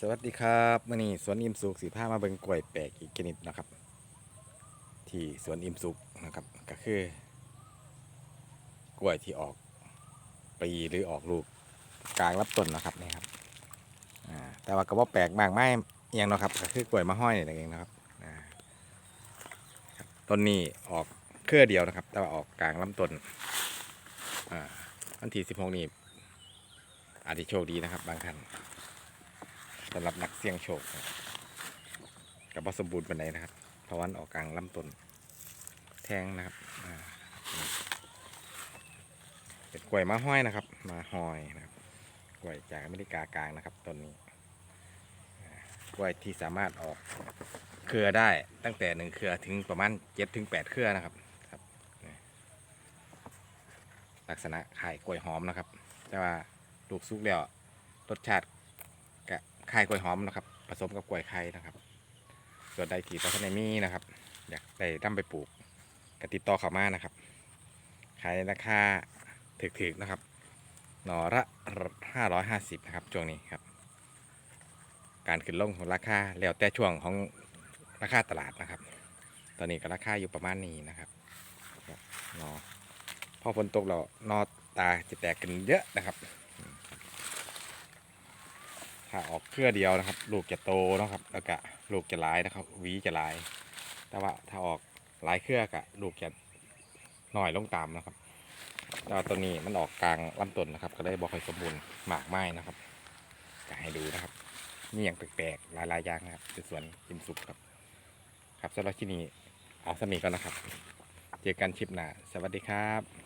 สวัสดีครับมื่อนี้สวนอิมสุกสีผ้ามาเบิ่งกล้วยแปลกอีกชนิดนะครับ ที่สวนอิมสุกนะครับก็คือกล้วยที่ออกปีหรือออกลูกกลางรับต้นนะครับนี่ครับแต่ว่าก็บ่แปลกมากไม่เอียงนะครับก็คือกล้วยมะห้อยนี่เองนะครับอ่าครับต้นนี้ออกเครือเดียวนะครับ แต่ว่าออกกลางลำต้นอ่าวันที่16นี้อาจจะโชคดีนะครับ บางท่าน สำหรับนักเสี่ยงโชคนะครับกัสมบูรณ์ปานใดนะครับพะวันออกกลางลำต้นแทงนะครับเป็นกล้วยมาห้อยนะครับ มาห้อยนะครับกล้วยจากอเมริกากลางนะครับต้นนี้กล้วยที่สามารถออกเครือได้ตั้งแต่หนึ่งเครือถึงประมาณเจ็ดถึงแปดเครือนะครับครับ ลักษณะขายกล้วยหอมนะครับ แต่ว่าลูกซุกแล้วรสชาติ ไข่กล้วยหอมนะครับ ผสมกับกล้วยไข่นะครับ ส่วนใดที่ตัวท่านในมีนะครับ อยากได้นำไปปลูกกติดต่อเข้ามานะครับขายราคาถึกๆนะครับ หน่อละ550นะครับช่วงนี้ครับ การขึ้นลงของราคาแล้วแต่ช่วงของราคาตลาดนะครับ ตอนนี้ก็ราคาอยู่ประมาณนี้นะครับหนอพอฝนตกแล้วหนอตาจะแตกกันเยอะนะครับ ถ้าออกเครือเดียวนะครับ ลูกจะโตนะครับแล้วก็ลูกจะหลายนะครับหวีจะหลาย แต่ว่าถ้าออกหลายเครือกะลูกจะหน่อยลงตามนะครับแล้วตัวนี้มันออกกลางลำต้นนะครับ ก็ได้บอกค่อยสมบูรณ์หมากไม้นะครับจะให้ดูนะครับมีอย่างแปลกๆหลายๆอย่างนะครับในสวนกินสุกครับ ครับสำหรับที่นี้เอาสมีก่อนนะครับ เจอกันคลิปหน้าสวัสดีครับ